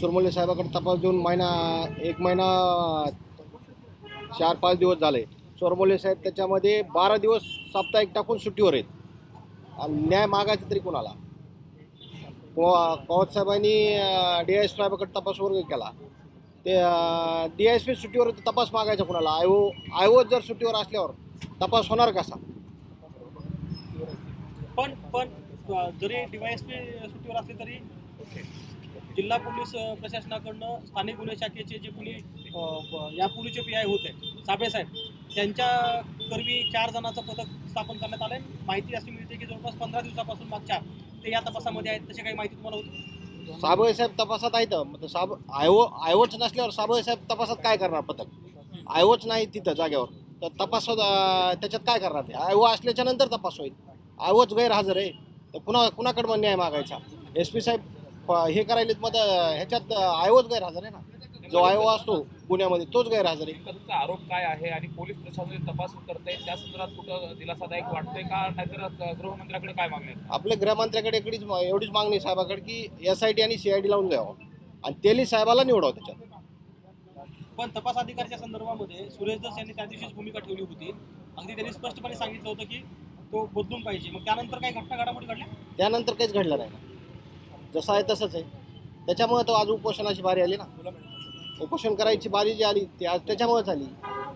चुरमुले साहेबाकडे तपास देऊन महिना एक महिना चार पाच दिवस झाले. चोरमोले साहेब त्याच्यामध्ये बारा दिवस साप्ताहिक टाकून सुट्टीवर आहेत. आणि न्याय मागायचा तरी कोणाला? पवार साहेबांनी डी एस साहेबाकडे तपास वर्ग केला. ते डी एस पी सुट्टीवर तपास मागायचा कोणाला? आयो ओ जर सुट्टीवर असल्यावर तपास होणार कसा? पण पण जरी डी वाय एस पी सुट्टीवर असले तरी जिल्हा पोलीस प्रशासनाकडनं स्थानिक गुन्हे शाखेचे जे कोणी यापूर्वीचे या पी आय होते साबळे साहेब त्यांच्या करवी चार जणांचं पथक स्थापन करण्यात आलं माहिती अशी मिळते की जवळपास पंधरा दिवसापासून मागच्या ते या तपासामध्ये आहेत तशी काही माहिती तुम्हाला होती? साबळे साहेब तपासात आहेत मग साब आयो आयोच नसल्यावर साबळे साहेब तपासात काय करणार पथक? आयोच नाही तिथं जागेवर. तर तपास त्याच्यात काय करणार ते? आयो असल्याच्या नंतर तपास होईल. आयोच गैरहजर आहे. तर कुणा कुणाकडं न्याय मागायचा? एस पी साहेब हे करायलेत मग ह्याच्यात आयोच गैरहजर आहे ना. जो आयो असतो पुण्यामध्ये तोच गैरहजर आहे. तुमचा आरोप काय आहे आणि पोलीस प्रशासन तपास करते त्या संदर्भात कुठं दिलासादायक वाटतंय का? नाहीतर गृहमंत्र्याकडे काय मागणी? आपल्या गृहमंत्र्याकडे एकडीच एवढीच मागणी साहेबाकडे की एस आय टी आणि सी आय डी लावून द्यावं आणि तेली साहेबाला निवडावं त्याच्यात. पण तपास अधिकाऱ्याच्या संदर्भामध्ये सुरेश दस यांनी त्या दिवशीच भूमिका ठेवली होती. अगदी त्यांनी स्पष्टपणे सांगितलं होतं की तो बदलून पाहिजे. मग त्यानंतर काही घटना घडामोडी घडल्या? त्यानंतर काहीच घडलं नाही. जसं आहे तसंच आहे. त्याच्यामुळे तर आज उपोषणाची बारी आली ना. उपोषण करायची बारी जी आली ती आज त्याच्यामुळेच आली.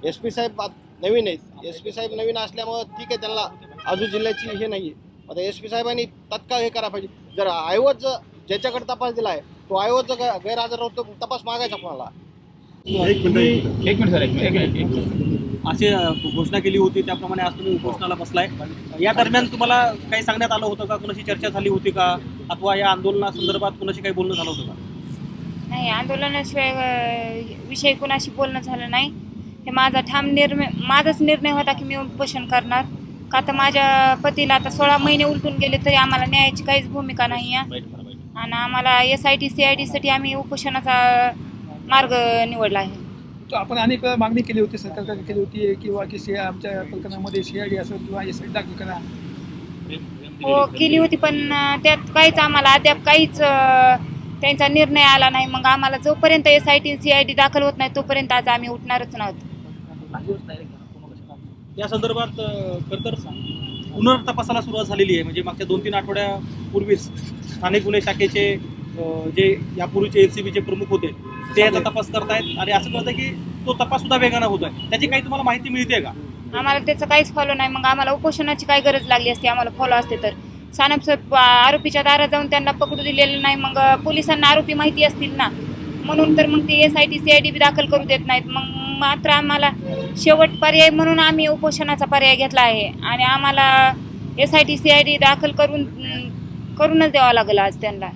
एस पी साहेब नवीन आहेत. एस पी साहेब नवीन असल्यामुळं ठीक आहे त्यांना अजून जिल्ह्याची हे नाही आहे आता एस पी साहेबांनी तत्काळ हे करायला पाहिजे. जर आयोज जर ज्याच्याकडे तपास दिला आहे तो आयोज गैरहजर होतो तपास मागायचा कोणाला? एक मिनिट सर एक मिनिट. एक मिनिट, एक मिनिट. अशी घोषणा केली होती त्याप्रमाणे आज तुम्ही उपोषणाला बसलाय. या दरम्यान तुम्हाला काही सांगण्यात आलं होतं का? कोणाशी चर्चा झाली होती का? अथवा या आंदोलनासंदर्भात कोणाशी काही बोलणं झालं होतं का? नाही आंदोलनाशिवाय अ, विषयी कुणाशी बोलणं झालं नाही. हे माझा ठाम निर्णय माझाच निर्णय होता की मी उपोषण करणार. का तर माझ्या पतीला आता सोळा महिने उलटून गेले तरी आम्हाला न्यायाची काहीच भूमिका नाही आहे. आणि आम्हाला S I T C I टीसाठी आम्ही उपोषणाचा मार्ग निवडला आहे. तो आपण अनेक वेळा मागणी केली होती सरकारकडे केली होती किंवा की सी आमच्या प्रकरणामध्ये सी आय डी असेल किंवा एस आय दाखल करा. हो केली होती पण त्यात काहीच आम्हाला अद्याप काहीच त्यांचा निर्णय आला नाही. मग आम्हाला जोपर्यंत S I T C I D दाखल होत नाही तोपर्यंत आज आम्ही उठणारच नव्हतो. या संदर्भात अ, खरं पुनर्तपासाला सुरुवात झालेली आहे. म्हणजे मागच्या दोन तीन आठवड्यापूर्वीच स्थानिक गुन्हे शाखेचे अ, जे यापूर्वीचे एल सी बीचे प्रमुख होते ते याचा तपास करतायत. आणि असं कळतं की तो तपास सुद्धा वेगानं होत आहे. त्याची काही तुम्हाला माहिती मिळते का? आम्हाला त्याचं काहीच फॉलो नाही. मग आम्हाला उपोषणाची काय गरज लागली असती? आम्हाला फॉलो असते तर. सानप सर आरोपीच्या दारात जाऊन त्यांना पकडू दिलेलं नाही. मग पोलिसांना आरोपी माहिती असतील ना? म्हणून तर मग ते S I T C I D दाखल करू देत नाहीत. मग मात्र आम्हाला शेवट पर्याय म्हणून आम्ही उपोषणाचा पर्याय घेतला आहे. आणि आम्हाला S I T C I D दाखल करून करूनच द्यावा लागेल आज त्यांना.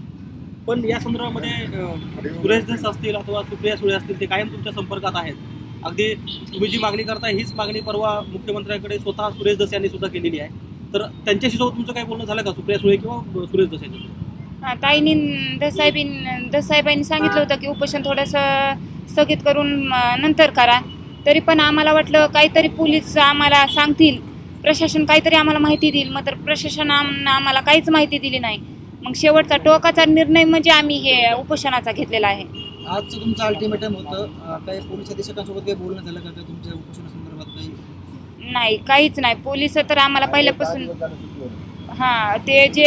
पण या संदर्भामध्ये सुरेश असतील अथवा सुप्रिया सुळे असतील ते कायम तुमच्या संपर्कात आहेत. अगदी तुम्ही जी मागणी करता हीच मागणी परवा मुख्यमंत्र्यांकडे स्वतः सुरेश दस यांनी सुद्धा केलेली आहे. तर त्यांच्याशी सोबत तुमचं काही बोलणं झालं का? सुप्रिया सुळे किंवा सुरेश दस यांच्याशी? ताईनी ताईंनी दसाहेबीन सांगितलं होतं की उपोषण थोडंसं स्थगित करून नंतर करा. तरी पण आम्हाला वाटलं काहीतरी पोलीस आम्हाला सांगतील. प्रशासन काहीतरी आम्हाला माहिती देईल मग तर प्रशासन आम- आम्हाला काहीच माहिती दिली नाही. मग शेवटचा टोकाचा निर्णय म्हणजे आम्ही हे उपोषणाचा घेतलेला आहे. आजचं तुमचं अल्टिमेटम होतं अं, काही पोलीस अधीक्षकांसोबत काही बोलणं झालं का? का तुमच्या उपोषणासंदर्भात काही? नाही काहीच नाही. पोलीस तर आम्हाला पहिल्यापासून हां ते जे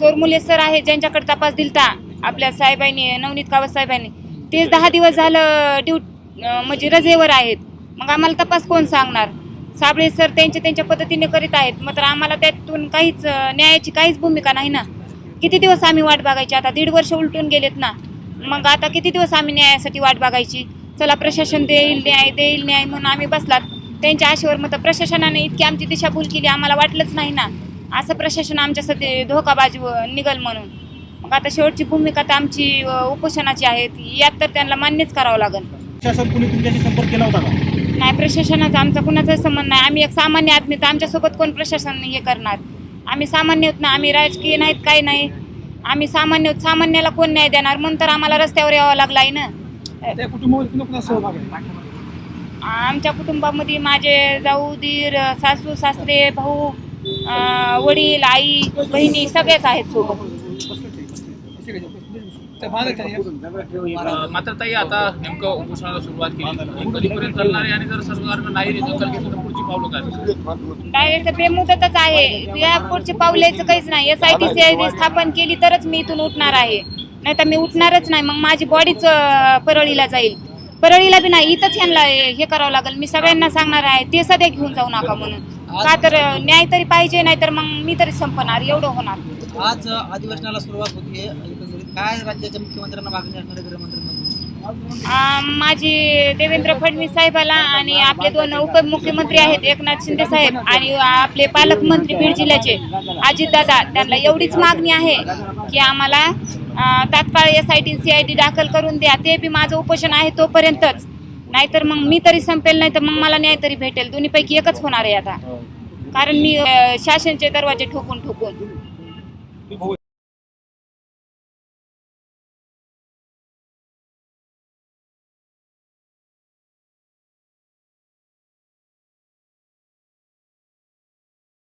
चोरमुले सर आहे ज्यांच्याकडे तपास दिलता आपल्या साहेबांनी नवनीत कावत साहेबांनी तेच दहा दिवस झालं ड्यूट अं, म्हणजे रजेवर आहेत. मग आम्हाला तपास कोण सांगणार? साबळे सर त्यांच्या त्यांच्या पद्धतीने करीत आहेत. मग तर आम्हाला त्यातून काहीच अं, न्यायाची काहीच भूमिका नाही ना. किती दिवस आम्ही वाट बघायची? आता दीड वर्ष उलटून गेलेत ना. मग आता किती दिवस आम्ही न्यायासाठी वाट बघायची? चला प्रशासन देईल न्याय देईल न्याय म्हणून आम्ही बसलात. त्यांच्या आशेवर मग तर प्रशासनाने इतकी आमची दिशाभूल केली आम्हाला वाटलंच नाही ना. असं प्रशासन आमच्यासाठी धोकाबाजी निघल म्हणून. मग आता शेवटची भूमिका तर आमची उपोषणाची आहे. यात तर त्यांना मान्यच करावं लागेल. प्रशासन कुणी तुमच्याशी संपर्क केला होता का? नाही प्रशासनाचा आमचा कुणाचाच संबंध नाही. आम्ही एक सामान्य आदमी तर आमच्यासोबत कोण प्रशासन हे करणार? आम्ही सामान्य होत ना आम्ही राजकीय नाहीत काही नाही. आम्ही सामान्य सामान्याला कोण न्याय देणार? म्हणून तर आम्हाला रस्त्यावर यावं लागलं आहे ना? त्या कुटुंबामध्ये कुणा कुणा सहभाग आहे? आमच्या कुटुंबामध्ये माझे जाऊ दीर सासू सासरे भाऊ अं, वडील आई बहिणी सगळेच आहेत सोबत बसलं ठीक, बसलं. असे काही- तर मारत आहे अं, मात्र ताई आता नेमकं उपोषणाला सुरुवात केली. कधीपर्यंत चालणार आहे आणि जर सरकारनं नाही घेतली तर पुढची पावलं काय? डायरेक्ट बेमुदतच आहे. या पुढचे पावलायचं काहीच नाही. एस आय टी सी स्थापन केली तरच मी इथून उठणार आहे. नाही तर मी उठणारच नाही. मग माझी बॉडीच परळीला जाईल. परळीला बी नाही इथंच यांना हे करावं लागेल. मी सगळ्यांना सांगणार आहे ते सध्या घेऊन जाऊ नका म्हणून. का तर न्याय तरी पाहिजे नाही तर मग मी तरी संपणार. एवढं होणार. आज अधिवेशनाला सुरुवात एकंदरीत काय राज्याच्या मुख्यमंत्र्यांना मागणी आहे गृहमंत्र्यांमधून अं, माझी देवेंद्र फडणवीस साहेबाला आणि आपले दोन उपमुख्यमंत्री आहेत एकनाथ शिंदे साहेब आणि आपले पालकमंत्री बीड जिल्ह्याचे अजितदादा त्यांना एवढीच मागणी आहे की आम्हाला अं, तात्काळ S I T C I T दाखल करून द्या. ते बी माझं उपोषण आहे तोपर्यंतच. नाहीतर मग मी तरी संपेल नाही तर मग मला न्याय तरी भेटेल. दोन्हीपैकी एकच होणार आहे आता. कारण मी अं, शासनचे दरवाजे ठोकून ठोकून.